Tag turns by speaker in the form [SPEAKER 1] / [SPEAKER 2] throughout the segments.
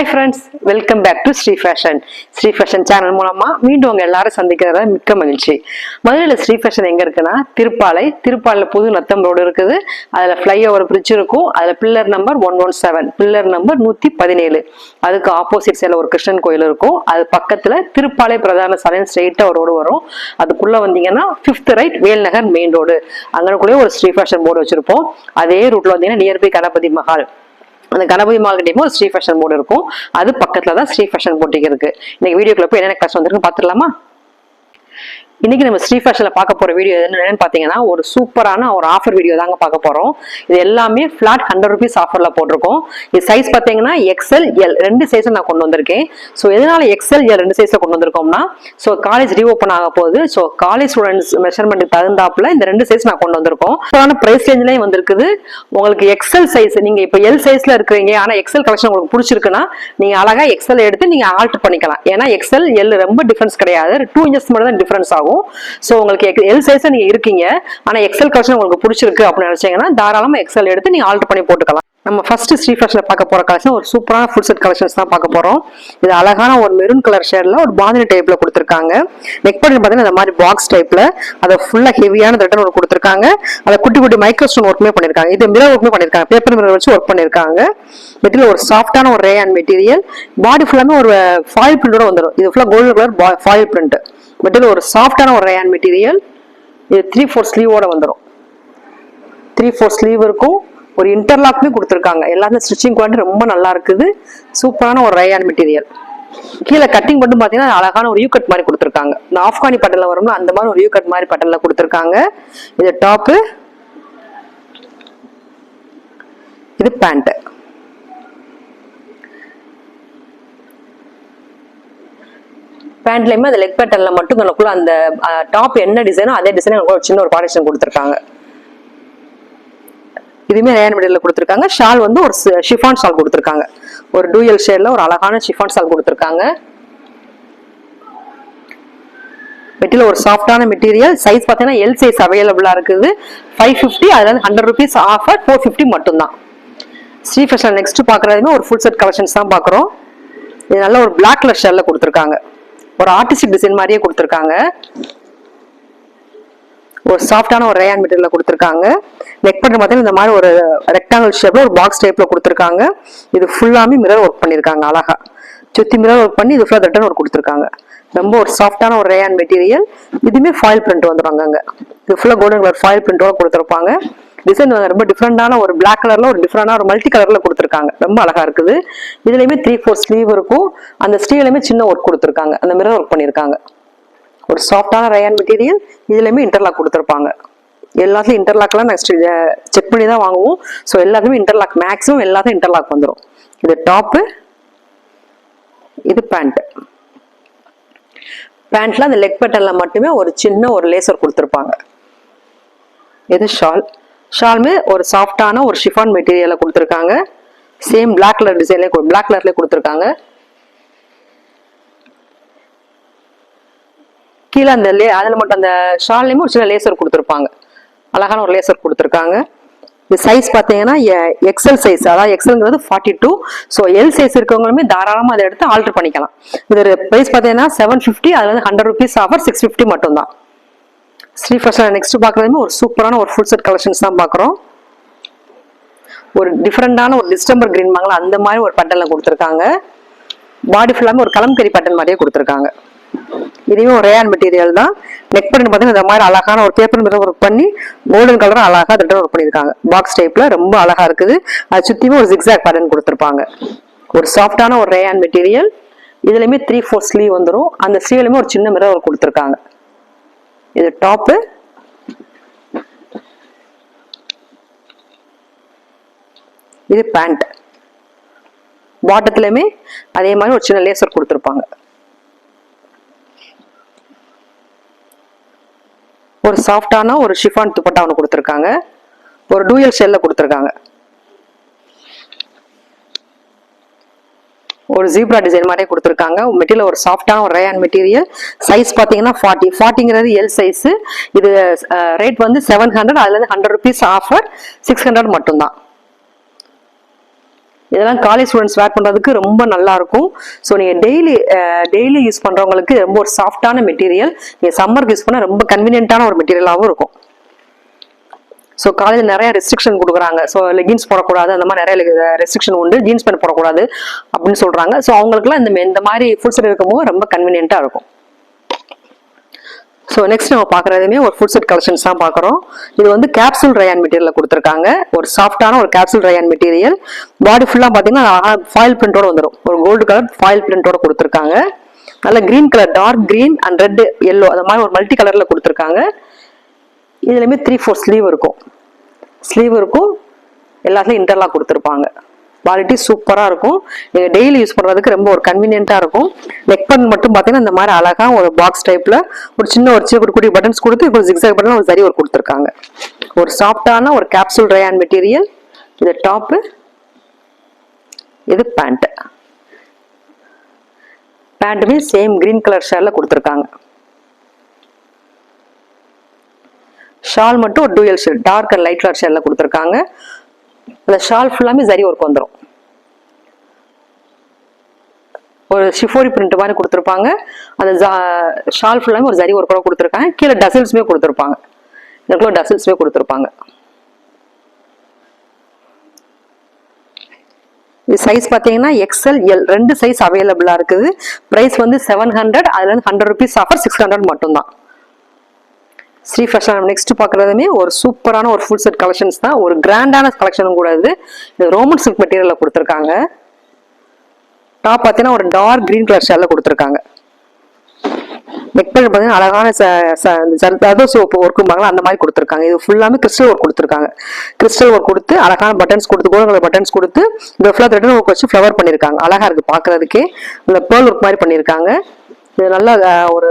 [SPEAKER 1] Hi friends welcome back to Sri fashion Sri fashion channel மூலமா மீண்டும் உங்கள் எல்லாரும் சந்திக்கிறத மிக்க மகிழ்ச்சி. மதுரையில் ஸ்ரீ ஃபேஷன் எங்க இருக்குன்னா திருப்பாலை திருப்பாலையில் புது நத்தம் ரோடு இருக்குது. அதுல ஃப்ளைஓவர் பிரிட்ஜ் இருக்கும். அதுல pillar number one one seven pillar number நூத்தி பதினேழு. அதுக்கு ஆப்போசிட் சைடில் ஒரு கிருஷ்ணன் கோயில் இருக்கும். அது பக்கத்துல திருப்பாலை பிரதான சாலை ஸ்ட்ரெயிட்டாக ஒரு ரோடு வரும். அதுக்குள்ள வந்தீங்கன்னா fifth right Velnagar main road அங்கனக்குள்ளேயே ஒரு ஸ்ரீ ஃபேஷன் போர்டு வச்சிருப்போம். அதே ரூட்ல வந்தீங்கன்னா நியர்பை கணபதி மஹால். அந்த கணபதி மார்க்கெட்டையும் ஒரு ஸ்ரீ ஃபேஷன் போர்டு இருக்கும். அது பக்கத்துல தான் ஸ்ரீ ஃபேஷன் போட்டிக்கு இருக்கு. இன்னைக்கு வீடியோக்குள்ள போய் என்னென்ன கஷ்டம் வந்திருக்கு பார்த்துடலாமா இன்னைக்கு நம்ம ஸ்ரீ பார்க்க போகிற வீடியோ என்னென்னு பார்த்தீங்கன்னா ஒரு சூப்பரான ஒரு ஆஃபர் வீடியோ தாங்க பார்க்க போகிறோம் இது எல்லாமே ஃப்ளாட் ஹண்ட்ரட் ருபீஸ் ஆஃபரில் போட்டிருக்கோம். இது சைஸ் பார்த்தீங்கன்னா எக்ஸ்எல் எல் ரெண்டு சைஸும் நான் கொண்டு வந்திருக்கேன். ஸோ எதனால எக்ஸ்எல் எல் ரெண்டு சைஸில் கொண்டு வந்திருக்கோம்னா ஸோ காலேஜ் ரீஓப்பன் ஆக போகுது. ஸோ காலேஜ் ஸ்டூடெண்ட்ஸ் மெஷர்மெண்ட்டுக்கு தகுந்தாப்புல இந்த ரெண்டு சைஸ் நான் கொண்டு வந்திருக்கோம். சூப்பரான ப்ரைஸ் ரேஞ்சிலையும் வந்திருக்குது. உங்களுக்கு எக்ஸ்எல் சைஸ் நீங்கள் இப்போ எல் சைஸில் இருக்கிறீங்க ஆனால் எக்ஸ்எல் கலெக்ஷன் உங்களுக்கு பிடிச்சிருக்குன்னா நீங்கள் அழகாக எக்ஸ்எல் எடுத்து நீங்கள் ஆல்ட் பண்ணிக்கலாம். ஏன்னா எக்ஸ்எல் எல் ரொம்ப டிஃப்ரென்ஸ் கிடையாது. டூ இன்ச்சஸ் மட்டும் தான் டிஃப்ரென்ஸ் ஆகும். ஸோ உங்களுக்கு எல் சைஸாக நீங்க இருக்கீங்க. ஆனா எக்ஸ்எல் கலெக்ஷன் உங்களுக்கு பிடிச்சிருக்கு அப்படின்னு நினைச்சீங்கன்னா தாராளமா எக்ஸ்எல் எடுத்து நீங்கள் ஆல்ட் பண்ணி போட்டுக்கலாம். நம்ம ஃபர்ஸ்ட் ஸ்ரீ ஃபேஷன்ல பார்க்க போற கலெக்ஷன் ஒரு சூப்பரான ஃபுல் செட் கலெக்ஷன்ஸ் தான் பார்க்க போறோம். இது அழகான ஒரு மெரூன் கலர் ஷேட்ல ஒரு பாந்தினி டைப்ல கொடுத்துருக்காங்க. நெக் பட்டன் பார்த்தீங்கன்னா இந்த மாதிரி பாக்ஸ் டைப்ல அதை ஃபுல்லா ஹெவியான ரிட்டன் ஒரு கொடுத்துருக்காங்க. அதை குட்டி குட்டி மைக்ரோஸ்டோன் ஒர்க்குமே பண்ணிருக்காங்க இது மிரர் ஒர்க்குமே பண்ணிருக்காங்க பேப்பர் மிரர் வச்சு ஒர்க் பண்ணிருக்காங்க மெட்டீரியல் ஒரு சாஃப்டான ஒரு ரேயான் மெட்டீரியல் பாடி ஃபுல்லாமே ஒரு ஃபாயில் பிரிண்டோட வந்துடும் இது ஃபுல்லா gold colour foil print material ஒரு சாஃப்டான ஒரு ரேயான் மெட்டீரியல் இது த்ரீ ஃபோர் ஸ்லீவோட வந்துடும் த்ரீ ஃபோர் ஸ்லீவ் இருக்கும். ஒரு இன்டர்லாக்குமே கொடுத்துருக்காங்க. எல்லாமே ஸ்டிச்சிங் குவாலிட்டி ரொம்ப நல்லா இருக்குது. சூப்பரான ஒரு ரயான் மெட்டீரியல் கீழே கட்டிங் மட்டும் பார்த்தீங்கன்னா அழகான ஒரு யூ கட் மாதிரி கொடுத்துருக்காங்க. இந்த ஆப்கானி பட்டலில் வரும்னா அந்த மாதிரி ஒரு யூ கட் மாதிரி பட்டலில் கொடுத்துருக்காங்க. இது டாப்பு இது பேண்ட்டு பேண்ட்லயுமே அந்த லெக் பேட்டர்ல மட்டும் நமக்குள்ள அந்த டாப் என்ன டிசைனோ அதே டிசைன் ஒரு சின்ன ஒரு பாரிஷன் கொடுத்துருக்காங்க. இதுவுமே ரேன் மெட்டீரியல் கொடுத்துருக்காங்க. ஷால் வந்து ஒரு ஷிஃபான் ஷால் கொடுத்துருக்காங்க. ஒரு டூயல் ஷேடில் ஒரு அழகான ஷிஃபான் ஷால் கொடுத்துருக்காங்க. மெட்டீரியல் ஒரு சாஃப்டான மெட்டீரியல் சைஸ் பார்த்தீங்கன்னா எல் சைஸ் அவைலபிளாக இருக்குது. ஃபைவ் ஃபிஃப்டி அதில் வந்து hundred rupees offer four fifty மட்டும்தான். ஸ்ரீ ஃபேஷன் நெக்ஸ்ட் பார்க்குறதுமே ஒரு ஃபுல் செட் கலெக்ஷன்ஸ் தான் பார்க்குறோம். இது நல்ல ஒரு பிளாக் கலர் ஷேரில் கொடுத்துருக்காங்க. ஒரு ஆர்டிஸ்டிக் டிசைன் மாதிரியே கொடுத்துருக்காங்க. ஒரு சாஃப்டான ஒரு ரேயான் மெட்டீரியல் கொடுத்துருக்காங்க. நெக் பண்ணுற பார்த்தீங்கன்னா இந்த மாதிரி ஒரு ரெக்டாங்கிள் ஷேப்ல ஒரு பாக்ஸ் டைப்ல கொடுத்துருக்காங்க. இது ஃபுல்லாமே மிரர் ஒர்க் பண்ணியிருக்காங்க அழகா. சுத்தி மிரர் ஒர்க் பண்ணி இது ஃபுல்லா ரிட்டன் ஒர்க் கொடுத்துருக்காங்க. ரொம்ப ஒரு சாஃப்டான ஒரு ரேயான் மெட்டீரியல் இதுவுமே ஃபாயில் பிரிண்ட் வந்துடும் அங்க. இது ஃபுல்லா கோல்டன் கலர் ஃபாயில் பிரிண்டோட கொடுத்துருப்பாங்க. டிசைன் ரொம்ப டிஃப்ரெண்டான ஒரு பிளாக் கலர்ல ஒரு டிஃப்ரெண்டான ஒரு மல்டி கலர்ல கொடுத்துருக்காங்க. ரொம்ப அழகா இருக்குது. இதுலயுமே த்ரீ ஃபோர் ஸ்லீவ் இருக்கும். அந்த ஸ்லீவ்லயுமே சின்ன ஒர்க் கொடுத்துருக்காங்க. அந்த மிரர் ஒர்க் பண்ணிருக்காங்க ஒரு சாஃப்டான ரயான் மெட்டீரியல் இதுலேயுமே இன்டர்லாக் கொடுத்துருப்பாங்க. எல்லாத்துலையும் இன்டர்லாக்லாம் நெக்ஸ்ட் செக் பண்ணி தான் வாங்குவோம். ஸோ எல்லாத்துலயுமே இன்டர்லாக் மேக்ஸிமம் எல்லாத்தையும் இன்டர்லாக் வந்துடும் இது டாப்பு இது பேண்ட்டு பேண்ட்ல அந்த லெக் பட்டன்ல மட்டுமே ஒரு சின்ன ஒரு லேசர் கொடுத்துருப்பாங்க. இது ஷால் ஷால்மே ஒரு சாஃப்டான ஒரு ஷிஃபான் மெட்டீரியலை கொடுத்துருக்காங்க. சேம் பிளாக் கலர் டிசைன்லேயே பிளாக் கலர்லேயே கொடுத்துருக்காங்க. கீழே அந்த லே அதில் மட்டும் அந்த ஷால்லையுமே ஒரு சின்ன லேசர் கொடுத்துருப்பாங்க. அழகான ஒரு லேசர் கொடுத்துருக்காங்க. இது சைஸ் பார்த்தீங்கன்னா எக்ஸல் சைஸ் அதாவது எக்ஸல்ங்கிறது forty two so L size இருக்கவங்களுமே தாராளமாக அதை எடுத்து ஆல்டர் பண்ணிக்கலாம். இது ப்ரைஸ் பார்த்தீங்கன்னா செவன் ஃபிஃப்டி அதில் வந்து hundred rupees offer six fifty மட்டும்தான். ஸ்ரீ ஃபர்ஸ்ட் நெக்ஸ்ட் பார்க்குறதுமே ஒரு சூப்பரான ஒரு ஃபுல் செட் கலெக்ஷன்ஸ் தான் பார்க்குறோம். ஒரு டிஃப்ரெண்டான ஒரு டிஸ்டம்பர் கிரீன் வாங்கலாம் அந்த மாதிரி ஒரு பட்டனில் கொடுத்துருக்காங்க. பாடி ஃபுல்லாமே ஒரு கலம்கரி பட்டன் மாதிரியே கொடுத்துருக்காங்க. இதுவும் ரேயான் மெட்டீரியல் தான். நெக் பண்ணி பார்த்தீங்கன்னா இந்த மாதிரி அழகான ஒரு பேப்பர் மிரர் ஒர்க் பண்ணி கோல்டன் கலரும் அழகாக திட்டம் ஒர்க் பண்ணியிருக்காங்க. பாக்ஸ் டைப்பில் ரொம்ப அழகாக இருக்குது. அது சுற்றியுமே ஒரு ஜிக்ஸாக் பேட்டர்ன் கொடுத்துருப்பாங்க. ஒரு சாஃப்டான ஒரு ரேயான் மெட்டீரியல் இதுலையுமே த்ரீ ஃபோர் ஸ்லீவ் வந்துடும் அந்த ஸ்லீவ்லையுமே ஒரு சின்ன மிரர் கொடுத்துருக்காங்க. இது டாப்பு இது பேண்ட் பாட்டத்துலையுமே அதே மாதிரி ஒரு சின்ன லேசர் கொடுத்துருப்பாங்க. ஒரு சாஃப்டான ஒரு ஷிஃபான் துப்பட்டா ஒன்று கொடுத்துருக்காங்க. ஒரு டூயல் ஷெல்ல கொடுத்துருக்காங்க. ஒரு ஜீப்ரா டிசைன் மாதிரியே கொடுத்துருக்காங்க. மெட்டீரியல் ஒரு சாஃப்டான ஒரு ரேயான் மெட்டீரியல் சைஸ் பார்த்தீங்கன்னா ஃபார்ட்டி ஃபார்ட்டிங்கிறது எல் சைஸு இது ரேட் வந்து செவன் ஹண்ட்ரட் அதுலேருந்து hundred rupees offer six hundred மட்டும்தான். இதெல்லாம் காலேஜ் ஸ்டூடெண்ட்ஸ் வேர் பண்ணுறதுக்கு ரொம்ப நல்லா இருக்கும். ஸோ நீங்கள் டெய்லி டெய்லி யூஸ் பண்ணுறவங்களுக்கு ரொம்ப ஒரு சாஃப்டான மெட்டீரியல் நீங்கள் சம்மருக்கு யூஸ் பண்ணால் ரொம்ப கன்வீனியன்ட்டான ஒரு மெட்டீரியலாகவும் இருக்கும். ஸோ காலேஜில் நிறைய ரெஸ்ட்ரிக்ஷன் கொடுக்குறாங்க. ஸோ லெகின்ஸ் போடக்கூடாது. அந்த மாதிரி நிறைய ரெஸ்ட்ரிக்ஷன் உண்டு. ஜீன்ஸ் பேண்ட் போடக்கூடாது அப்படின்னு சொல்கிறாங்க ஸோ அவங்களுக்குலாம் இந்த இந்த மாதிரி ஃபுல் செட் இருக்கும்போது ரொம்ப கன்வீனியன்ட்டாக இருக்கும். ஸோ நெக்ஸ்ட் நம்ம பார்க்குறதுமே ஒரு ஃபுட் செட் கலெக்ஷன்ஸ் தான் பார்க்குறோம். இது வந்து கேப்சூல் ரயான் மெட்டீரியல் கொடுத்துருக்காங்க. ஒரு சாஃப்டான ஒரு கேப்சூல் ரயான் மெட்டீரியல் பாடி ஃபுல்லாக பார்த்தீங்கன்னா ஃபாயில் பிரிண்டோட வந்துடும் ஒரு கோல்டு கலர் ஃபாயில் பிரிண்டோட கொடுத்துருக்காங்க. நல்ல green colour dark green and red yellow அந்த மாதிரி ஒரு மல்டி கலரில் கொடுத்துருக்காங்க. இதுலையுமே த்ரீ ஃபோர் ஸ்லீவ் இருக்கும். ஸ்லீவ் இருக்கும் எல்லாத்துலேயும் இன்டர்லாக் கொடுத்துருப்பாங்க. குவாலிட்டி சூப்பராக இருக்கும். நீங்கள் டெய்லி யூஸ் பண்ணுறதுக்கு ரொம்ப ஒரு கன்வீனியண்ட்டாக இருக்கும். நெக் பன் மட்டும் பார்த்தீங்கன்னா இந்த மாதிரி அழகாக ஒரு பாக்ஸ் டைப்பில் ஒரு சின்ன ஒரு சின்ன குட்டி குட்டி பட்டன்ஸ் கொடுத்து இப்போ ஜிக்ஸாக் பட்டன் ஒரு சரி ஒரு கொடுத்துருக்காங்க. ஒரு சாஃப்டான ஒரு கேப்சூல் ட்ரையான் மெட்டீரியல் இது டாப்பு இது பேண்ட்டு பேண்ட்டுமே சேம் கிரீன் கலர் ஷேரில் கொடுத்துருக்காங்க. ஷால் மட்டும் ஒரு dual shade dark and light colour ஷேடில் கொடுத்துருக்காங்க. அந்த ஷால் ஃபுல்லாமே சரி ஒர்க் வந்துடும் ஒரு ஷிஃபோரி பிரிண்ட் மாதிரி கொடுத்துருப்பாங்க. அந்த ஷால் ஃபுல்லாமே ஒரு சரி ஒர்க்கோட கொடுத்துருக்காங்க. கீழே டசில்ஸ்மே கொடுத்துருப்பாங்க. இதுக்குள்ள டசில்ஸுமே கொடுத்துருப்பாங்க. சைஸ் பார்த்தீங்கன்னா எக்ஸ்எல் எல் ரெண்டு சைஸ் அவைலபிளாக இருக்குது. ப்ரைஸ் வந்து செவன் ஹண்ட்ரட் அதுல இருந்து hundred rupees offer six hundred மட்டும்தான். ஸ்ரீ ஃபேஷன் நெக்ஸ்ட் பார்க்குறதுமே ஒரு சூப்பரான ஒரு ஃபுல் செட் கலெக்ஷன்ஸ் தான். ஒரு கிராண்டான கலெக்ஷனும் கூட இது. இது ரோமன் சில்க் மெட்டீரியலில் கொடுத்துருக்காங்க. டாப் பார்த்தீங்கன்னா ஒரு டார்க் க்ரீன் கலர் ஷேலில் கொடுத்துருக்காங்க. நெக் பண்ணி பார்த்தீங்கன்னா அழகான ஜர்தோசி ஒர்க்கும்பாங்களா அந்த மாதிரி கொடுத்துருக்காங்க. இது ஃபுல்லாமே கிறிஸ்டல் ஒர்க் கொடுத்துருக்காங்க. கிறிஸ்டல் ஒர்க் கொடுத்து அழகான பட்டன்ஸ் கொடுத்து கோல்டு கலர் பட்டன்ஸ் கொடுத்து இந்த ஃபுல்லாக த்ரெட் ஒர்க் வச்சு ஃப்ளவர் பண்ணியிருக்காங்க அழகா இருக்கு பார்க்கறதுக்கே. அந்த பேர்ல் ஒர்க் மாதிரி பண்ணியிருக்காங்க இது நல்லா ஒரு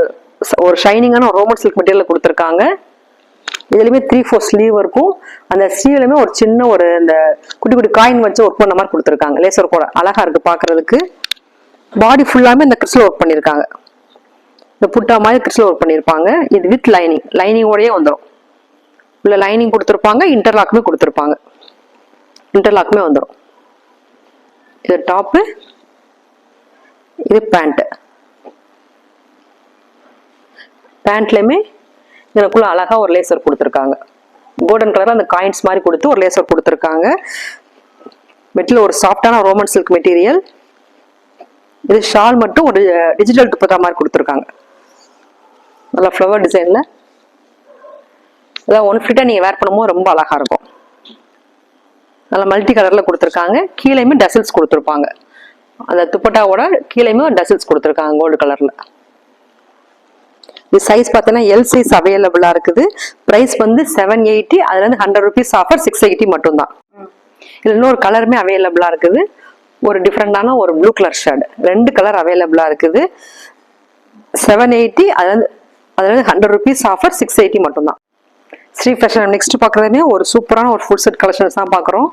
[SPEAKER 1] ஒரு ஷைனிங்கான ஒரு ரோமன் சில்க் மெட்டீரியல் கொடுத்துருக்காங்க. இதுலேயுமே த்ரீ ஃபோர் ஸ்லீவ் இருக்கும். அந்த ஸ்லீவ்லையுமே ஒரு சின்ன ஒரு இந்த குட்டி குட்டி காயின் வச்சு ஒர்க் பண்ண மாதிரி கொடுத்துருக்காங்க. லேசர் கூட அழகா இருக்கு பார்க்குறதுக்கு. பாடி ஃபுல்லாமே இந்த கிறிஸ்டல் ஒர்க் பண்ணியிருக்காங்க. இந்த புட்டா மாதிரி கிறிஸ்டல் ஒர்க் பண்ணியிருப்பாங்க. இது வித் லைனிங் லைனிங்கோடயே வந்துடும் உள்ள லைனிங் கொடுத்துருப்பாங்க இன்டர்லாக்குமே கொடுத்துருப்பாங்க. இன்டர்லாக்குமே வந்துடும் இது டாப்பு இது பேண்ட்டு பேண்ட்லேயுமே எனக்குள்ள அழகாக ஒரு லேசர் கொடுத்துருக்காங்க. கோல்டன் கலரில் அந்த காயின்ஸ் மாதிரி கொடுத்து ஒரு லேசர் கொடுத்துருக்காங்க. மெட்டில் ஒரு சாஃப்டான ரோமன் சில்க் மெட்டீரியல் இது ஷால் மட்டும் ஒரு டிஜிட்டல் துப்பட்டா மாதிரி கொடுத்துருக்காங்க. நல்லா ஃப்ளவர் டிசைனில் அதான் ஒன் ஃபிட்டாக நீங்கள் வேர் பண்ணும்போது ரொம்ப அழகாக இருக்கும். நல்லா மல்டி கலரில் கொடுத்துருக்காங்க. கீழேயுமே டசில்ஸ் கொடுத்துருப்பாங்க. அந்த துப்பட்டாவோட கீழேயுமே டசில்ஸ் கொடுத்துருக்காங்க கோல்டு கலரில் இது சைஸ் பார்த்தீங்கன்னா எல் சைஸ் அவைலபிளாக இருக்குது. ப்ரைஸ் வந்து செவன் எயிட்டி அதுலேருந்து hundred rupees offer six eighty மட்டும்தான். இதில் இன்னொரு கலருமே அவைலபிளாக இருக்குது. ஒரு டிஃப்ரெண்டான ஒரு ப்ளூ கலர் ஷர்ட் ரெண்டு கலர் அவைலபிளாக இருக்குது. செவன் எயிட்டி அதுலேருந்து அதுலேருந்து hundred rupees offer six eighty மட்டும்தான். ஸ்ரீ ஃபேஷன் நெக்ஸ்ட் பார்க்குறதுமே ஒரு சூப்பரான ஒரு ஃபுல் செட் கலெக்ஷன்ஸ் தான் பார்க்குறோம்.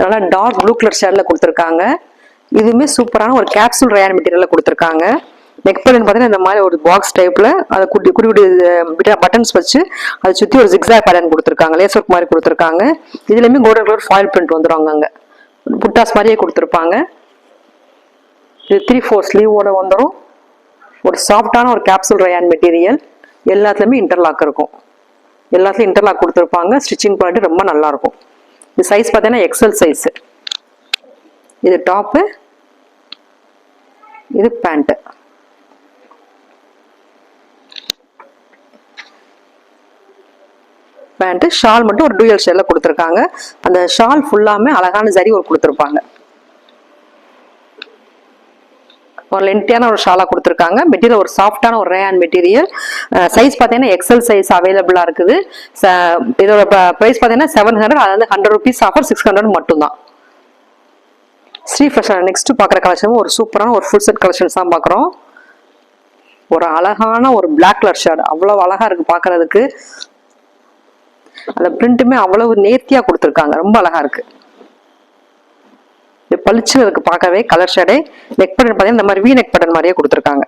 [SPEAKER 1] நல்லா டார்க் ப்ளூ கலர் ஷேடில் கொடுத்துருக்காங்க. இதுவுமே சூப்பரான ஒரு கேப்சூல் ரயான் மெட்டீரியலில் கொடுத்துருக்காங்க. நெக் பட்டன் பார்த்தீங்கன்னா இந்த மாதிரி ஒரு பாக்ஸ் டைப்பில் அதை குட்டி குட்டி குட்டி பட்டன்ஸ் வச்சு அதை சுற்றி ஒரு ஜிக்ஸாக் பேட்டர்ன் கொடுத்துருக்காங்க. லேஸ் ஒர்க் மாதிரி கொடுத்துருக்காங்க. இதுலேயுமே கோல்டன் கலர் ஃபாயில் பிரிண்ட் வந்துடும் அங்கே புட்டாஸ் மாதிரியே கொடுத்துருப்பாங்க. இது த்ரீ ஃபோர் ஸ்லீவோட வந்துடும் ஒரு சாஃப்டான ஒரு கேப்சூல் ரயான் மெட்டீரியல் எல்லாத்துலேயுமே இன்டர்லாக் இருக்கும். எல்லாத்துலேயும் இன்டர்லாக் கொடுத்துருப்பாங்க. ஸ்டிச்சிங் குவாலிட்டி ரொம்ப நல்லாயிருக்கும் இது சைஸ் பார்த்தீங்கன்னா எக்ஸல் சைஸு இது டாப்பு இது பேண்ட்டு பேண்ட் ஷால் மட்டும் ஒரு டூயல் ஷேலில் கொடுத்துருக்காங்க. அந்த ஷால் ஃபுல்லாமே அழகான ஜரி ஒரு கொடுத்துருப்பாங்க. ஒரு லென்த்தியான ஒரு ஷாலாக கொடுத்துருக்காங்க. மெட்டீரியல் ஒரு சாஃப்டான ஒரு ரேயான் மெட்டீரியல் சைஸ் பார்த்தீங்கன்னா எக்ஸல் சைஸ் அவைலபிளாக இருக்குது. ச- இதோட ப்ரைஸ் பார்த்தீங்கன்னா செவன் ஹண்ட்ரட் அது வந்து hundred rupees offer six hundred மட்டும்தான். ஸ்ரீ ஃபேஷன் நெக்ஸ்ட் பார்க்குற கலெக்ஷன் ஒரு சூப்பரான ஒரு ஃபுல் செட் கலெக்ஷன்ஸ் தான் பார்க்குறோம். ஒரு அழகான ஒரு பிளாக் கலர் ஷர்ட் அவ்வளோ அழகாக இருக்குது பார்க்குறதுக்கு. அந்த பிரிண்ட்டுமே அவ்வளவு நேர்த்தியா கொடுத்துருக்காங்க. ரொம்ப அழகா இருக்கு. இது பளிச்சுன்னு இருக்கு பார்க்கவே. கலர் ஷேடே நெக் பட்டன் பார்த்தீங்கன்னா இந்த மாதிரி வீ நெக் பட்டன் மாதிரியே கொடுத்துருக்காங்க.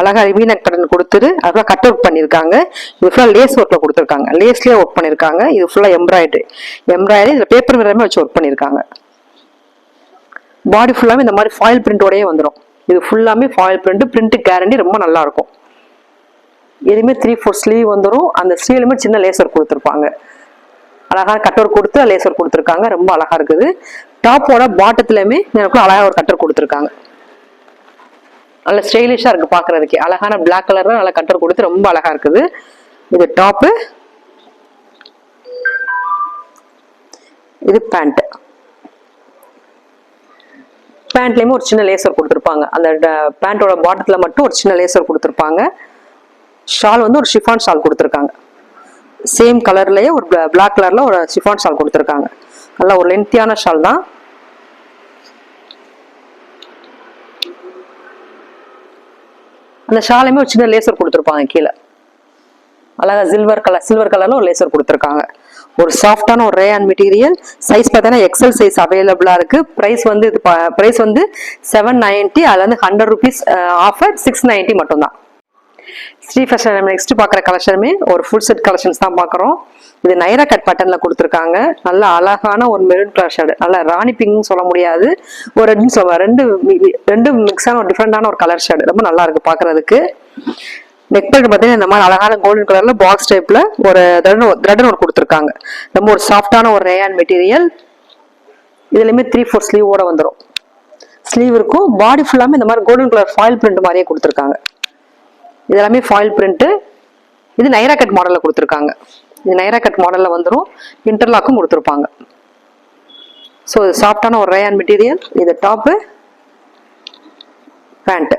[SPEAKER 1] அழகா வீ நெக் பட்டன் கொடுத்துட்டு அதுக்குள்ள கட் ஒர்க் பண்ணியிருக்காங்க. இது ஃபுல்லாக லேஸ் ஒர்க்கில் கொடுத்துருக்காங்க. லேஸ்லேயே ஒர்க் பண்ணியிருக்காங்க. இது ஃபுல்லாக எம்ப்ராய்டரி எம்ப்ராய்டரி இதில் பேப்பர் விரமே வச்சு ஒர்க் பண்ணியிருக்காங்க. பாடி ஃபுல்லாமே இந்த மாதிரி ஃபாயில் பிரிண்டோடயே வந்துடும் இது ஃபுல்லாமே ஃபாயில் பிரிண்ட் பிரிண்ட் கேரண்டி ரொம்ப நல்லா இருக்கும். எதுவுமே த்ரீ ஃபோர் ஸ்லீவ் வந்துடும் அந்த ஸ்லீவ்லுமே சின்ன லேசர் கொடுத்துருப்பாங்க. அழகாக கட்டர் கொடுத்து லேசர் கொடுத்துருக்காங்க. ரொம்ப அழகாக இருக்குது. டாப்போட பாட்டத்துலையுமே எனக்கு அழகாக ஒரு கட்டர் கொடுத்துருக்காங்க. நல்ல ஸ்டைலிஷாக இருக்குது பார்க்குறதுக்கே அழகான பிளாக் கலரில் நல்ல கட்டர் கொடுத்து ரொம்ப அழகாக இருக்குது. இது டாப்பு இது பேண்ட் பேண்ட்லேயுமே ஒரு சின்ன லேசர் கொடுத்துருப்பாங்க. அந்த பேண்ட்டோட பாட்டத்தில் மட்டும் ஒரு சின்ன லேசர் கொடுத்துருப்பாங்க. ஷால் வந்து ஒரு ஷிஃபான் ஷால் கொடுத்துருக்காங்க. சேம் கலர்லயே ஒரு பிளாக் கலர்ல ஒரு ஷிஃபான் ஷால் கொடுத்துருக்காங்க. நல்ல ஒரு லென்த்தியான ஷால் தான். அந்த ஷாலையுமே ஒரு சின்ன லேசர் கொடுத்துருப்பாங்க கீழே. அழகா சில்வர் கலர் சில்வர் கலர்ல ஒரு லேசர் கொடுத்துருக்காங்க. ஒரு சாஃப்டான ஒரு ரேயான் மெட்டீரியல் சைஸ் பார்த்தீங்கன்னா எக்ஸல் சைஸ் அவைலபிளா இருக்கு. ப்ரைஸ் வந்து இது ப்ரைஸ் வந்து செவன் நைன்ட்டி அதுல வந்து hundred rupees offer six ninety மட்டும்தான். ஸ்ரீ ஃபேஷன் நம்ம நெக்ஸ்ட் பார்க்குற கலெக்ஷனுமே ஒரு ஃபுல் செட் கலெக்ஷன்ஸ் தான் பார்க்குறோம். இது நைரா கட் பட்டனில் கொடுத்துருக்காங்க. நல்ல அழகான ஒரு மெரூன் கலர் ஷேடு நல்ல ராணி பிங்க்னு சொல்ல முடியாது. ஒரு ரெண்டு சொல்ல ரெண்டு ரெண்டு மிக்ஸான ஒரு டிஃப்ரெண்டான ஒரு கலர் ஷேடு ரொம்ப நல்லா இருக்கு பார்க்குறதுக்கு. நெக் பேண்ட் பார்த்தீங்கன்னா இந்த மாதிரி அழகான கோல்டன் கலரில் பாக்ஸ் டைப்பில் ஒரு த்ரெட்னு ஒன்று கொடுத்துருக்காங்க. ரொம்ப ஒரு சாஃப்டான ஒரு ரேயான் மெட்டீரியல் இதுலையுமே த்ரீ ஃபோர் ஸ்லீவோட வந்துடும் ஸ்லீவ் இருக்கும். பாடி ஃபுல்லாமே இந்த மாதிரி கோல்டன் கலர் ஃபாயில் பிரிண்ட் மாதிரியே கொடுத்துருக்காங்க. இது எல்லாமே ஃபாயில் பிரிண்ட்டு இது நைரா கட் மாடலில் கொடுத்துருக்காங்க. இது நைரா கட் மாடலில் வந்துடும் இன்டர்லாக்கும் கொடுத்துருப்பாங்க. ஸோ இது சாஃப்டான ஒரு ரேயான் மெட்டீரியல் இது டாப்பு பேண்ட்டு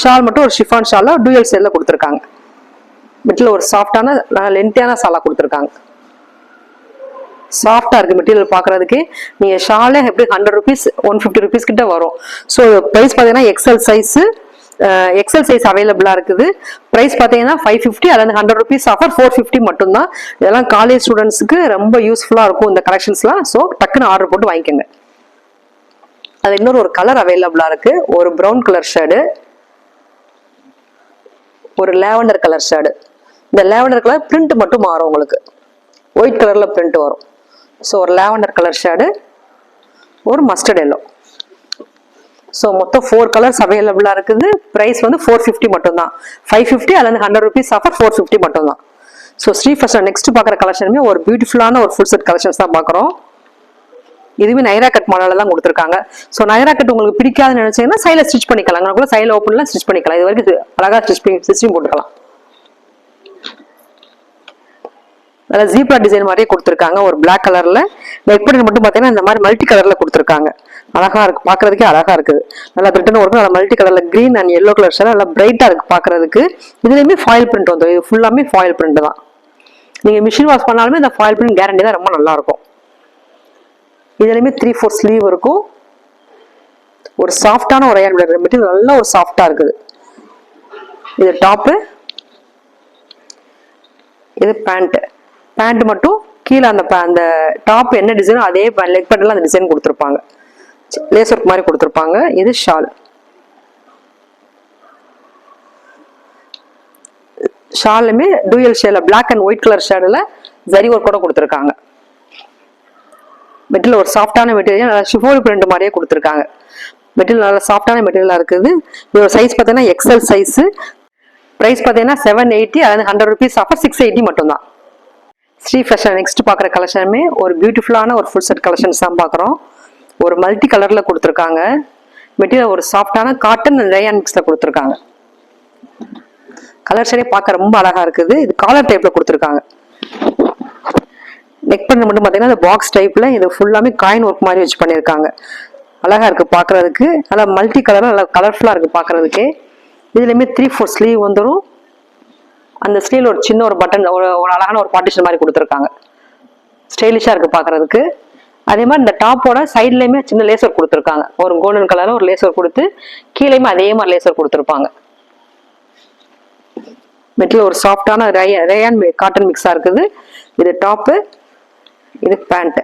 [SPEAKER 1] ஷால் மட்டும் ஒரு ஷிஃபான் ஷாலா டூயல் சேல்ல கொடுத்துருக்காங்க. மிட்டில் ஒரு சாஃப்டான லென்த்தியான ஷாலாக கொடுத்துருக்காங்க. சாஃப்டாக இருக்குது மெட்டீரியல் பார்க்குறதுக்கு நீங்கள் ஷாலே எப்படி hundred rupees one fifty rupees கிட்ட வரும். ஸோ ப்ரைஸ் பார்த்தீங்கன்னா எக்ஸல் சைஸு எக்ஸல் சைஸ் அவைலபிளாக இருக்குது. ப்ரைஸ் பார்த்தீங்கன்னா ஃபைவ் ஃபிஃப்டி அதில் hundred rupees offer four fifty மட்டும்தான். இதெல்லாம் காலேஜ் ஸ்டூடெண்ட்ஸ்க்கு ரொம்ப யூஸ்ஃபுல்லாக இருக்கும் இந்த கலெக்ஷன்ஸ்லாம் ஸோ டக்குன்னு ஆர்டர் போட்டு வாங்கிக்கோங்க. அது இன்னொரு ஒரு கலர் அவைலபிளாக இருக்குது ஒரு ப்ரௌன் கலர் ஷேடு ஒரு லேவண்டர் கலர் ஷேடு இந்த லேவண்டர் கலர் பிரிண்ட் மட்டும் மாறும் உங்களுக்கு. ஒயிட் கலரில் பிரிண்ட் வரும். ஸோ ஒரு லாவெண்டர் கலர் ஷேடு ஒரு மஸ்டர்ட் எல்லோ ஸோ மொத்தம் ஃபோர் கலர்ஸ் அவைலபிளாக இருக்குது. ப்ரைஸ் வந்து ஃபோர் ஃபிஃப்டி மட்டும்தான். ஃபைவ் ஃபிஃப்டி அல்லது hundred rupees offer four fifty மட்டும்தான். ஸோ ஸ்ரீ ஃபர்ஸ்ட் நெக்ஸ்ட் பார்க்குற கலெக்ஷனுமே ஒரு பியூட்டிஃபுல்லான ஒரு ஃபுல் செட் கலெக்ஷன்ஸ் தான் பார்க்குறோம். இதுவே நைரா கட் மாடலில் தான் கொடுத்துருக்காங்க. ஸோ நைரா கட் உங்களுக்கு பிடிக்காதுன்னு நினச்சிங்கன்னா சைடில் ஸ்டிச் பண்ணிக்கலாம். அங்கே கூட சைடில் ஓப்பனில் ஸ்டிச் பண்ணிக்கலாம். இது வரைக்கும் அழகாக ஸ்டிச் பண்ணி ஸ்டிச்சிங் போட்டுக்கலாம் நல்லா ஜீப்ரா டிசைன் மாதிரியே கொடுத்துருக்காங்க. ஒரு பிளாக் கலரில் நெக் பட்டன் மட்டும் பார்த்தீங்கன்னா இந்த மாதிரி மல்டி கலரில் கொடுத்துருக்காங்க. அழகாக இருக்குது பார்க்குறதுக்கே அழகாக இருக்குது. நல்லா பிரிட்டன் ஒர்க்கு நல்லா மல்டி கலரில் கிரீன் அண்ட் எல்லோ கலர் ஷேர் நல்லா பிரைட்டாக இருக்குது பார்க்குறதுக்கு. இதுலேயுமே ஃபாயில் பிரிண்ட் வந்துடும் இது ஃபுல்லாமே ஃபாயில் பிரிண்ட் தான். நீங்கள் மிஷின் வாஷ் பண்ணாலுமே இந்த ஃபாயில் பிரிண்ட் கேரண்டி தான் ரொம்ப நல்லாயிருக்கும் இதுலேயுமே த்ரீ ஃபோர் ஸ்லீவ் இருக்கும். ஒரு சாஃப்டான ஒரு அயன் மெட்டீரியல் நல்லா ஒரு சாஃப்டாக இருக்குது. இது டாப்பு இது பேண்ட்டு பேண்ட் மட்டும் கீழே அந்த அந்த டாப் என்ன டிசைனோ அதே லெக் பேண்ட்ல அந்த டிசைன் கொடுத்துருப்பாங்க. லேஸ் ஒர்க் மாதிரி கொடுத்துருப்பாங்க. இது ஷால் ஷாலுமே டூயல் ஷேல பிளாக் அண்ட் ஒயிட் கலர் ஷேடில் ஜரி ஒர்க் கூட கொடுத்துருக்காங்க. மெட்டீரியல் ஒரு சாஃப்டான மெட்டீரியல் நல்லா ஷிஃபோல் பிரிண்ட் மாதிரியே கொடுத்துருக்காங்க. மெட்டீரியல் நல்லா சாஃப்டான மெட்டீரியலாக இருக்குது. இதோட சைஸ் பார்த்தீங்கன்னா எக்ஸல் சைஸு ப்ரைஸ் பார்த்தீங்கன்னா செவன் எயிட்டி அதாவது hundred rupees offer six eighty மட்டும்தான். ஸ்ரீ ஃபேஷன் நெக்ஸ்ட் பார்க்குற கலெக்ஷனுமே ஒரு பியூட்டிஃபுல்லான ஒரு ஃபுல் செட் கலெக்ஷன்ஸ் தான் பார்க்குறோம். ஒரு மல்டி கலரில் கொடுத்துருக்காங்க. மெட்டீரியல் ஒரு சாஃப்டான காட்டன் ரேயான் மிக்ஸில் கொடுத்துருக்காங்க. கலர் ஷேடே பார்க்க ரொம்ப அழகாக இருக்குது. இது காலர் டைப்பில் கொடுத்துருக்காங்க. நெக் பண்ண மட்டும் பார்த்தீங்கன்னா இந்த பாக்ஸ் டைப்பில் இது ஃபுல்லாமே காயின் ஒர்க் மாதிரி வச்சு பண்ணியிருக்காங்க. அழகாக இருக்குது பார்க்குறதுக்கு. நல்லா மல்டி கலராக நல்லா கலர்ஃபுல்லாக இருக்குது பார்க்குறதுக்கே. இதுலேயுமே த்ரீ ஃபோர் ஸ்லீவ் வந்துடும் அந்த ஸ்டீல் ஒரு சின்ன ஒரு பட்டன் ஒரு ஒரு அழகான ஒரு பார்ட்டிஷன் மாதிரி கொடுத்துருக்காங்க. ஸ்டைலிஷா இருக்கு பார்க்கிறதுக்கு அதே மாதிரி இந்த டாப்போட சைட்லயுமே சின்ன லேசர் கொடுத்துருக்காங்க. ஒரு கோல்டன் கலர்ல ஒரு லேசர் கொடுத்து கீழேயுமே அதே மாதிரி லேசர் கொடுத்துருப்பாங்க. மெட்டில் ஒரு சாஃப்டான ரேயான் காட்டன் மிக்ஸா இருக்குது. இது டாப்பு இது பேண்ட்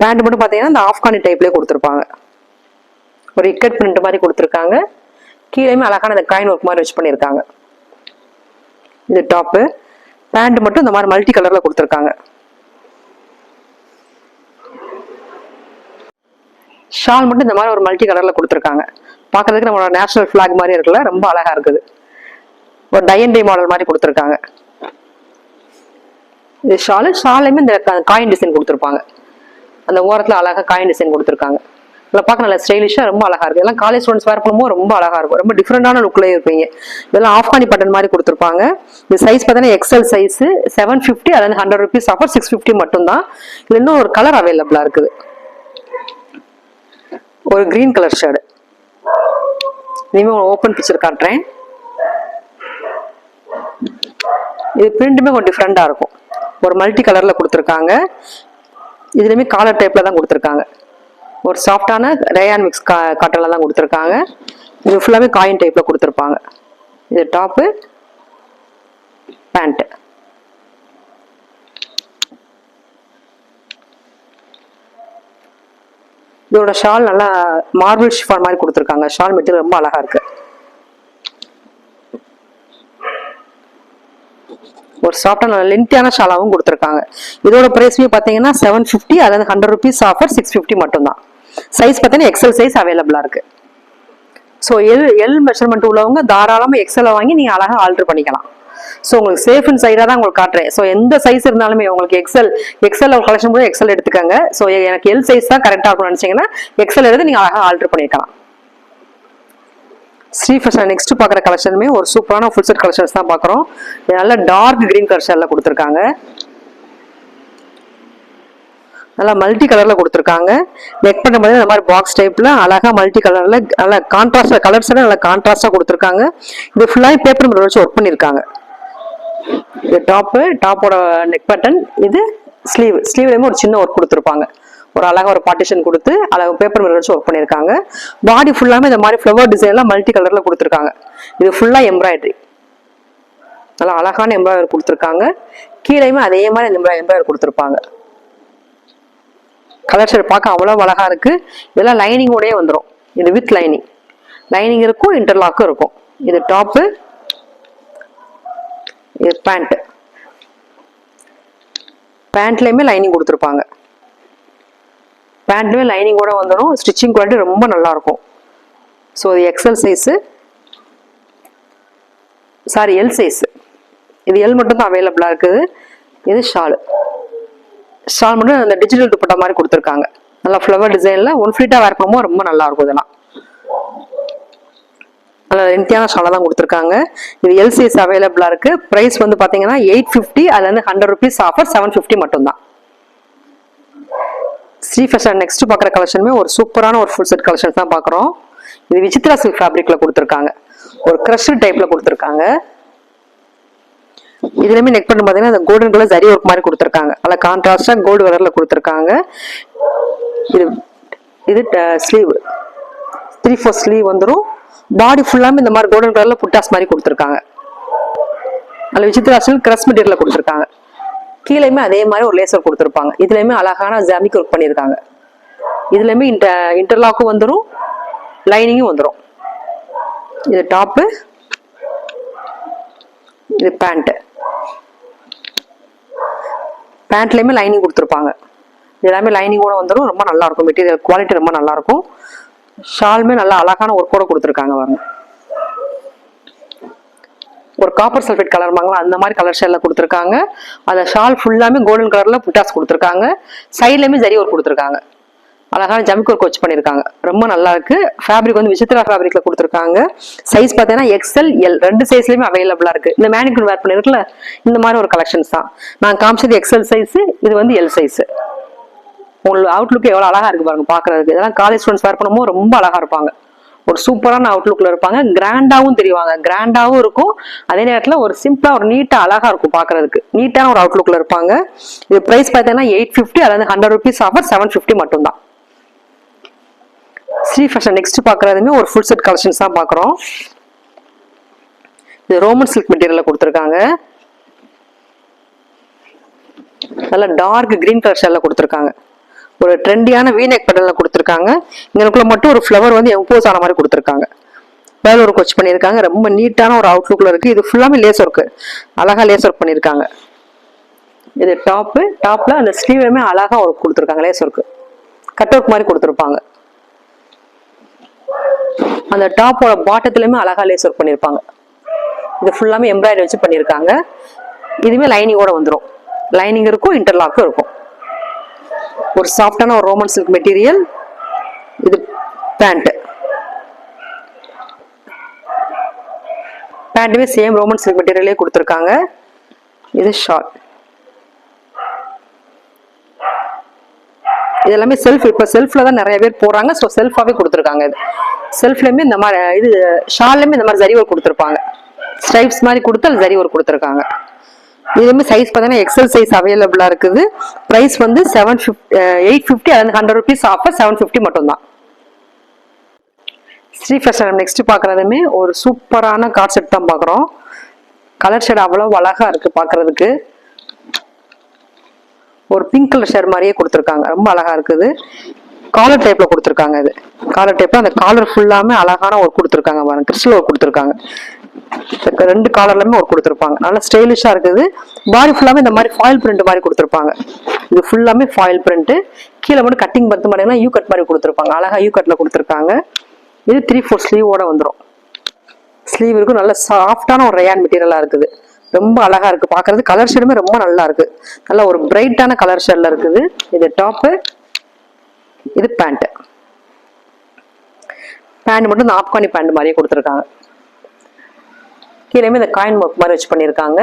[SPEAKER 1] பேண்ட் மட்டும் பார்த்தீங்கன்னா இந்த ஆப்கானி டைப்லேயே கொடுத்துருப்பாங்க. ஒரு இக்கட் பிரிண்ட் மாதிரி கொடுத்துருக்காங்க. கீழேயுமே அழகான அந்த காயின் ஒர்க் மாதிரி வச்சு பண்ணியிருக்காங்க. இந்த டாப்பு பேண்ட் மட்டும் இந்த மாதிரி மல்டி கலரில் கொடுத்துருக்காங்க. ஷால் மட்டும் இந்த மாதிரி ஒரு மல்டி கலரில் கொடுத்துருக்காங்க. பார்க்கறதுக்கு நம்மளோட நேஷனல் ஃப்ளாக் மாதிரி இருக்குல்ல ரொம்ப அழகாக இருக்குது. ஒரு டைஎன் டே மாடல் மாதிரி கொடுத்துருக்காங்க. இது ஷாலு ஷாலையுமே இந்த காயின் டிசைன் கொடுத்துருப்பாங்க. அந்த ஓரத்தில் அழகாக காயின் டிசைன் கொடுத்துருக்காங்க. இதில் பார்க்க நல்லா ஸ்டைலிஷாக ரொம்ப அழகாக இருக்கும் இதெல்லாம் காலேஜ் ஸ்டூடெண்ட்ஸ் வேர் பண்ணும்போது ரொம்ப அழகாக இருக்கும். ரொம்ப டிஃப்ரெண்டான லுக்லேயே இருப்பீங்க. இதெல்லாம் ஆஃப்கானி பட்டன் மாதிரி கொடுத்துருப்பாங்க. இது சைஸ் பார்த்தீங்கன்னா எக்ஸல் சைஸ் செவன் ஃபிஃப்டி அதாவது hundred rupees offer six fifty மட்டும்தான். இது இன்னும் ஒரு கலர் அவைலபிளாக இருக்குது. ஒரு கிரீன் கலர் ஷேடு இனிமேல் ஓப்பன் பிக்சர் காட்டுறேன். இது பிரிண்ட்டுமே கொஞ்சம் டிஃப்ரெண்டாக இருக்கும். ஒரு மல்டி கலரில் கொடுத்துருக்காங்க. இதுலேயுமே காலர் டைப்பில் தான் கொடுத்துருக்காங்க. ஒரு சாஃப்டான ரேயான் மிக்ஸ் கா காட்டனில் தான் கொடுத்துருக்காங்க. இது ஃபுல்லாகவே காயின் டைப்பில் கொடுத்துருப்பாங்க. இது டாப்பு பேண்ட்டு இதோட ஷால் நல்லா மார்பிள் ஷிஃபான் மாதிரி கொடுத்துருக்காங்க. ஷால் மெட்டீரியல் ரொம்ப அழகாக இருக்கு. ஒரு சாஃப்டான நல்ல லென்த்தியான ஷாலாகவும் கொடுத்துருக்காங்க. இதோட ப்ரைஸ்மே பார்த்தீங்கன்னா செவன் ஃபிஃப்டி அதாவது hundred rupees offer six fifty மட்டும்தான். சைஸ் பார்த்தீங்கன்னா எக்ஸல் சைஸ் அவைலபிளாக இருக்கு. ஸோ எல் எல் மெஷர்மெண்ட் உள்ளவங்க தாராளமாக எக்ஸலை வாங்கி நீங்கள் அழகாக ஆல்ட்ரு பண்ணிக்கலாம். ஸோ உங்களுக்கு சேஃப் அண்ட் சைடாக தான் உங்களுக்கு காட்டுறேன். ஸோ எந்த சைஸ் இருந்தாலுமே உங்களுக்கு எக்ஸல் எக்ஸல் கலெக்ஷன் போது எக்ஸல் எடுத்துக்கோங்க. ஸோ எனக்கு எல் சைஸ் தான் கரெக்டாக இருக்கும்னு நினச்சிங்கன்னா எக்ஸல் எடுத்து நீங்கள் அழகாக ஆல்ட்ரு பண்ணிக்கலாம். ஸ்ரீ ஃபேஷன் நெக்ஸ்ட் பார்க்குற கலெக்ஷனுமே ஒரு சூப்பரான ஃபுல் செட் கலெக்ஷன்ஸ் தான் பார்க்குறோம். நல்லா நல்ல டார்க் கிரீன் கலர் ஷேடில் கொடுத்துருக்காங்க. நல்லா மல்டி கலரில் கொடுத்துருக்காங்க. நெக் பண்ணுற மாதிரி இந்த மாதிரி பாக்ஸ் டைப்பில் அழகா மல்டி கலரில் நல்லா கான்ட்ராஸ்டாக கலர்ஸ் நல்லா கான்ட்ராஸ்டாக கொடுத்துருக்காங்க. இது ஃபுல்லாக பேப்பர் மிரர் வச்சு ஒர்க் பண்ணியிருக்காங்க. இது டாப்பு டாப்போட நெக் பட்டன் இது ஸ்லீவ் ஸ்லீவ்லேயுமே ஒரு சின்ன ஒர்க் கொடுத்துருப்பாங்க. ஒரு அழகா ஒரு பார்ட்டிஷன் கொடுத்து அழகு பேப்பர் மிரர் வச்சு ஒர்க் பண்ணியிருக்காங்க. பாடி ஃபுல்லாமே இந்த மாதிரி ஃப்ளவர் டிசைன்லாம் மல்டி கலரில் கொடுத்துருக்காங்க. இது ஃபுல்லாக எம்ப்ராய்டரி நல்லா அழகான எம்ப்ராய்டரி கொடுத்துருக்காங்க. கீழேயுமே அதே மாதிரி எம்ப்ராய்டரி கொடுத்துருப்பாங்க. கலர் ஷேட் பார்க்க அவ்வளோ அழகா இருக்குது இதெல்லாம் லைனிங்கோடயே வந்துடும் இது வித் லைனிங் லைனிங் இருக்கும் இன்டர்லாக்கும் இருக்கும். இது டாப்பு இது பேண்ட்டு பேண்ட்லேயுமே லைனிங் கொடுத்துருப்பாங்க. பேண்ட்லேயுமே லைனிங்கோட வந்துடும் ஸ்டிச்சிங் குவாலிட்டி ரொம்ப நல்லா இருக்கும். ஸோ இது XL size sorry L size இது எல் மட்டும் தான் அவைலபிளாக இருக்குது. இது ஷாலு ஷால் மட்டும் அந்த டிஜிட்டல் துப்பட்டா மாதிரி கொடுத்துருக்காங்க. நல்லா ஃப்ளவர் டிசைனில் ஒன் ஃபீட்டாக வேர் பண்ணும்போது ரொம்ப நல்லா இருக்கும் இதெல்லாம். நல்ல லென்த்தியான ஷாலாக தான் கொடுத்துருக்காங்க. இது எல்சிஎஸ் அவைலபிளாக இருக்கு. ப்ரைஸ் வந்து பார்த்தீங்கன்னா எயிட் ஃபிஃப்டி அதுலேருந்து hundred rupees offer seven fifty மட்டும்தான். ஸ்ரீ ஃபேஷன் நெக்ஸ்ட் பார்க்குற கலெக்ஷனுமே ஒரு சூப்பரான ஒரு ஃபுல் செட் கலெக்ஷன்ஸ் தான் பார்க்குறோம் இது விசித்ரா சில்க் ஃபேப்ரிக்கில் கொடுத்துருக்காங்க. ஒரு க்ரஷ் டைப்பில் கொடுத்துருக்காங்க. இதுலயுமே நெக் பண்ணி பார்த்தீங்கன்னா அந்த கோல்டன் கலர் ஜரி ஒர்க் மாதிரி கொடுத்துருக்காங்க. அதில் கான்ட்ராஸ்டா கோல்டு கலர்ல கொடுத்துருக்காங்க. இது இது ஸ்லீவ் த்ரீ ஃபோர் ஸ்லீவ் வந்துடும் பாடி ஃபுல்லாமே இந்த மாதிரி கோல்டன் கலர்ல புட்டாஸ் மாதிரி கொடுத்துருக்காங்க. அதில் விசித்திரா கிரஸ் மெட்டீரியல் கொடுத்துருக்காங்க. கீழேயுமே அதே மாதிரி ஒரு லேசர் கொடுத்துருப்பாங்க. இதுலயுமே அழகான ஜாமிக் ஒர்க் பண்ணியிருக்காங்க. இதுலயுமே இன்டர் இன்டர்லாக்கும் வந்துடும் லைனிங்கும் வந்துடும் இது டாப்பு இது பேண்ட்டு பேண்ட்லேயுமே லைனிங் கொடுத்துருப்பாங்க. எல்லாமே லைனிங்கோட வந்துடும் ரொம்ப நல்லா இருக்கும். மெட்டீரியல் குவாலிட்டி ரொம்ப நல்லா இருக்கும். ஷாலுமே நல்லா அழகான ஒர்க்கோட கொடுத்துருக்காங்க பாருங்க. ஒரு காப்பர் சல்ஃபேட் கலர் வாங்கலாம் அந்த மாதிரி கலர் ஷேட்ல கொடுத்துருக்காங்க. அந்த ஷால் ஃபுல்லாமே கோல்டன் கலர்ல புட்டாஸ் கொடுத்துருக்காங்க. சைட்லயுமே ஜரி ஒர்க் கொடுத்துருக்காங்க. அழகான ஜமிக் ஒர்க் வச்சு பண்ணியிருக்காங்க ரொம்ப நல்லா இருக்கு. ஃபேப்ரிக் வந்து விசித்திரா ஃபேப்ரிக்ல கொடுத்துருக்காங்க. சைஸ் பார்த்தீங்கன்னா எக்ஸ்எல் எல் ரெண்டு சைஸ்லயுமே அவைலபிளா இருக்கு. இந்த மேனிக்குன் வேர் பண்ணிருக்குல்ல இந்த மாதிரி ஒரு கலெக்ஷன்ஸ் தான். நான் காமிச்சது எக்ஸ்எல் சைஸ் இது வந்து எல் சைஸ் உங்களுக்கு அவுட்லுக் எவ்வளவு அழகா இருக்கு பாருங்க பாக்குறதுக்கு இதெல்லாம் காலேஜ் ஸ்டூடெண்ட்ஸ் வேர் பண்ணும்போது ரொம்ப அழகா இருப்பாங்க. ஒரு சூப்பரான அவுட்லுக்ல இருப்பாங்க. கிராண்டாவும் தெரிவாங்க. கிராண்டாவும் இருக்கும். அதே நேரத்துல ஒரு சிம்பிளா ஒரு நீட்டா அழகா இருக்கும் பாக்குறதுக்கு நீட்டான ஒரு அவுட்லுக்ல இருப்பாங்க. இது பிரைஸ் பார்த்தீங்கன்னா எயிட் ஃபிஃப்டி அதாவது hundred rupees offer seven fifty மட்டும்தான். ஸ்ரீ ஃபேஷன் நெக்ஸ்ட் பார்க்குறதுமே ஒரு ஃபுல் செட் கலெக்ஷன்ஸ் தான் பார்க்குறோம். இது ரோமன் சில்க் மெட்டீரியலில் கொடுத்துருக்காங்க. நல்ல டார்க் கிரீன் கலர் ஷேடில் கொடுத்துருக்காங்க. ஒரு ட்ரெண்டியான வீநெக் பட்டனில் கொடுத்துருக்காங்க. இங்கனுக்குள்ள மட்டும் ஒரு ஃப்ளவர் வந்து எம்போஸ் ஆன மாதிரி கொடுத்துருக்காங்க. வேலை ஒரு வச்சு பண்ணியிருக்காங்க. ரொம்ப நீட்டான ஒரு அவுட்லுக்கில் இருக்குது இது ஃபுல்லாமே லேஸ் ஒர்க்கு அழகாக லேஸ் ஒர்க் பண்ணியிருக்காங்க. இது டாப்பு டாப்பில் அந்த ஸ்லீவ்லையுமே அழகாக ஒர்க் கொடுத்துருக்காங்க லேஸ் ஒர்க்கு கட் ஒர்க் மாதிரி கொடுத்துருப்பாங்க. அந்த டாப்போட பாட்டத்துலயுமே அழகா லேஸ் ஒர்க் பண்ணியிருப்பாங்க இது ஃபுல்லாமே எம்ப்ராய்டரி வச்சு பண்ணியிருக்காங்க இதுவுமே லைனிங்கோட வந்துடும் லைனிங் இருக்கும் இன்டர்லாக்கும் இருக்கும். ஒரு சாஃப்டான ஒரு ரோமன் சில்க் மெட்டீரியல் இது பேண்ட் பேண்ட்டுமே சேம் ரோமன் சில்க் மெட்டீரியலே கொடுத்துருக்காங்க. இது ஷார்ட் இது எல்லாமே செல்ஃப் இப்போ செல்ஃப்ல தான் நிறைய பேர் போகிறாங்க ஸோ செல்ஃபாகவே கொடுத்துருக்காங்க இது. செல்ஃப்லேயுமே இந்த மாதிரி இது ஷால்லையுமே இந்த மாதிரி ஜரி ஒர்க் கொடுத்துருப்பாங்க. ஸ்ட்ரைப்ஸ் மாதிரி கொடுத்து அது ஜரி ஒர்க் கொடுத்துருக்காங்க. இதுவுமே சைஸ் பார்த்தீங்கன்னா எக்ஸல் சைஸ் அவைலபிளாக இருக்குது. ப்ரைஸ் வந்து செவன் ஃபிஃப்டி எயிட் ஃபிஃப்டி அதாவது hundred rupees offer seven fifty மட்டும்தான். ஸ்ரீ ஃபேஷன் நெக்ஸ்ட் பார்க்குறதுமே ஒரு சூப்பரான கார்ட் செட் தான் பார்க்குறோம். கலர் ஷேட் அவ்வளோ அழகாக இருக்குது பார்க்கறதுக்கு. ஒரு பிங்க் கலர் ஷேர் மாதிரியே கொடுத்துருக்காங்க. ரொம்ப அழகா இருக்குது. காலர் டைப்ல கொடுத்துருக்காங்க இது காலர் டைப்ல அந்த காலர் ஃபுல்லாமே அழகான ஒரு கொடுத்துருக்காங்க பாருங்க. கிறிஸ்டல் ஒரு கொடுத்துருக்காங்க. ரெண்டு காலர்லயுமே ஒரு கொடுத்துருப்பாங்க. நல்லா ஸ்டைலிஷா இருக்குது. பாடி ஃபுல்லாமே இந்த மாதிரி ஃபாயில் பிரிண்ட் மாதிரி கொடுத்துருப்பாங்க. இது ஃபுல்லாமே ஃபாயில் பிரிண்ட் கீழே மட்டும் கட்டிங் பார்த்து பார்த்தீங்கன்னா யூ கட் மாதிரி கொடுத்துருப்பாங்க. அழகா யூ கட்ல கொடுத்துருக்காங்க. இது த்ரீ ஃபோர் ஸ்லீவோட வந்துடும் ஸ்லீவ் இருக்கும் நல்ல சாஃப்டான ஒரு ரயான் மெட்டீரியலா இருக்குது. ரொம்ப அழகா இருக்கு. பாக்குறது கலர் ஷேடுமே ரொம்ப நல்லா இருக்கு. நல்ல ஒரு பிரைட்டான கலர் ஷேட்ல இருக்குது. இது டாப்பு இது பேண்ட் பேண்ட் மட்டும் இந்த ஆப்கானி பேண்ட் மாதிரியே கொடுத்துருக்காங்க. கீழேயுமே இந்த காயின் ஒர்க் மாதிரி வச்சு பண்ணியிருக்காங்க.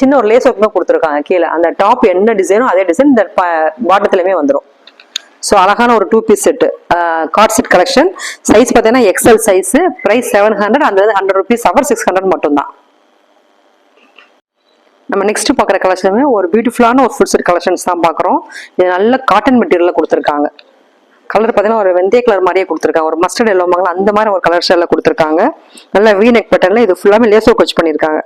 [SPEAKER 1] சின்ன ஒரு லேஸ் ஒர்க்குமே தான் கொடுத்துருக்காங்க கீழே. அந்த டாப் என்ன டிசைனோ அதே டிசைன் இந்த பாட்டத்துலையுமே வந்துடும் ஸோ அழகான ஒரு two piece set co-ord set collection size பார்த்தீங்கன்னா XL size price seven hundred அந்த hundred rupees offer six hundred மட்டும்தான். நம்ம நெக்ஸ்ட் பார்க்குற கலெக்ஷனுமே ஒரு பியூட்டிஃபுல்லான ஒரு ஃபுல் செட் கலெக்ஷன்ஸ் தான் பார்க்குறோம். இது நல்ல காட்டன் மெட்டீரியலில் கொடுத்துருக்காங்க. கலர் பார்த்தீங்கன்னா ஒரு வெந்தய கலர் மாதிரியே கொடுத்துருக்காங்க. ஒரு மஸ்டர்ட் எல்லோமாங்களா அந்த மாதிரி ஒரு கலர் ஷேடில் கொடுத்துருக்காங்க. நல்ல வீ நெக் பட்டனில் இது ஃபுல்லாமே லேசோ கோச் பண்ணியிருக்காங்க.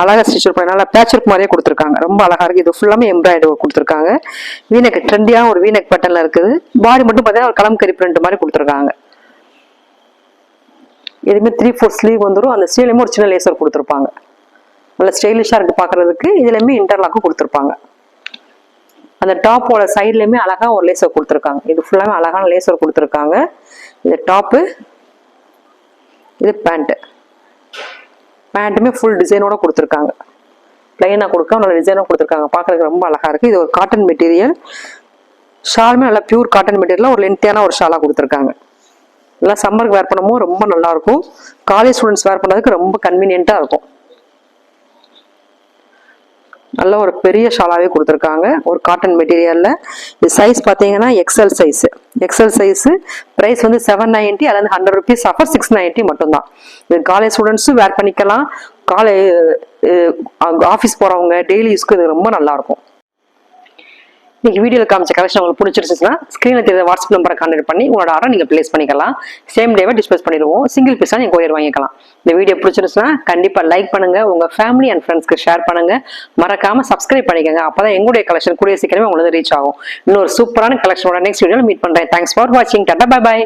[SPEAKER 1] அழகா ஸ்டிச் பண்ணி நல்லா பேட்ச் ஒர்க் மாதிரியே கொடுத்துருக்காங்க. ரொம்ப அழகாக இருக்குது இது ஃபுல்லாமே எம்ப்ராய்டரி ஒர்க் கொடுத்துருக்காங்க. வீனக் ட்ரெண்டியாக ஒரு வீனக் பட்டனில் இருக்குது. பாடி மட்டும் பார்த்தீங்கன்னா ஒரு கலம்கரி பிரிண்ட் மாதிரி கொடுத்துருக்காங்க. எதுவுமே த்ரீ ஃபோர் ஸ்லீவ் வந்துடும் அந்த ஸ்லீவ்லேயுமே ஒரு சின்ன லேசர் கொடுத்துருப்பாங்க. நல்ல ஸ்டைலிஷாக இருக்குது பார்க்குறதுக்கு இதுலையுமே இன்டர்லாக்கும் கொடுத்துருப்பாங்க. அந்த டாப்போட சைட்லேயுமே அழகாக ஒரு லேசர் கொடுத்துருக்காங்க. இது ஃபுல்லாமே அழகான லேசர் கொடுத்துருக்காங்க. இது டாப்பு இது பேண்ட்டு பேண்ட்டுமே ஃபுல் டிசைனோட கொடுத்துருக்காங்க. பிளைனாக கொடுக்க நல்ல டிசைனாக கொடுத்துருக்காங்க. பார்க்கறதுக்கு ரொம்ப அழகாக இருக்குது இது ஒரு காட்டன் மெட்டீரியல் ஷாலுமே நல்லா பியூர் காட்டன் மெட்டீரியலாக ஒரு லென்த்தியான ஒரு ஷாலாக கொடுத்துருக்காங்க. நல்லா சம்மருக்கு வேர் பண்ணும்போது ரொம்ப நல்லாயிருக்கும் காலேஜ் ஸ்டூடெண்ட்ஸ் வேர் பண்ணுறதுக்கு ரொம்ப கன்வீனியண்ட்டாக இருக்கும். நல்ல ஒரு பெரிய ஷாலாகவே கொடுத்துருக்காங்க. ஒரு காட்டன் மெட்டீரியலில் இது சைஸ் பார்த்தீங்கன்னா XL size XL size price வந்து செவன் நைன்ட்டி அல்லது hundred rupees offer six ninety மட்டும்தான். இது காலேஜ் ஸ்டூடெண்ட்ஸும் வேர் பண்ணிக்கலாம். காலே ஆஃபீஸ் போகிறவங்க டெய்லி யூஸ்க்கு இது ரொம்ப நல்லாயிருக்கும் இருக்கும் இன்னைக்கு வீடியோவில் காமிச்ச கலெக்ஷன் உங்களுக்கு பிடிச்சிருச்சுன்னா ஸ்க்ரீனில் தெரிஞ்ச வாட்ஸ்அப் நம்பரை கான்டெக்ட் பண்ணி உங்களோட ஆர்டர் நீங்கள் ப்ளேஸ் பண்ணிக்கலாம். சேம் டேவை டிஸ்பேஸ் பண்ணிடுவோம். சிங்கிள் பீஸாக நீங்கள் கொரியர் வாங்கிக்கலாம். இந்த வீடியோ பிடிச்சிருச்சுன்னா கண்டிப்பாக லைக் பண்ணுங்க. உங்கள் ஃபேமிலி அண்ட் ஃப்ரெண்ட்ஸ்க்கு ஷேர் பண்ணுங்க. மறக்காமல் சப்ஸ்கிரைப் பண்ணிக்கோங்க. அப்போ தான் எங்களுடைய கலெக்ஷன் கூடிய சீக்கிரமே உங்களுக்கு ரீச் ஆகும். இன்னொரு சூப்பரான கலெக்ஷனோட நெக்ஸ்ட் வீடியோவில் மீட் பண்ணுறேன் தேங்க்ஸ் ஃபார் வாட்சிங் டாட்டா பை பை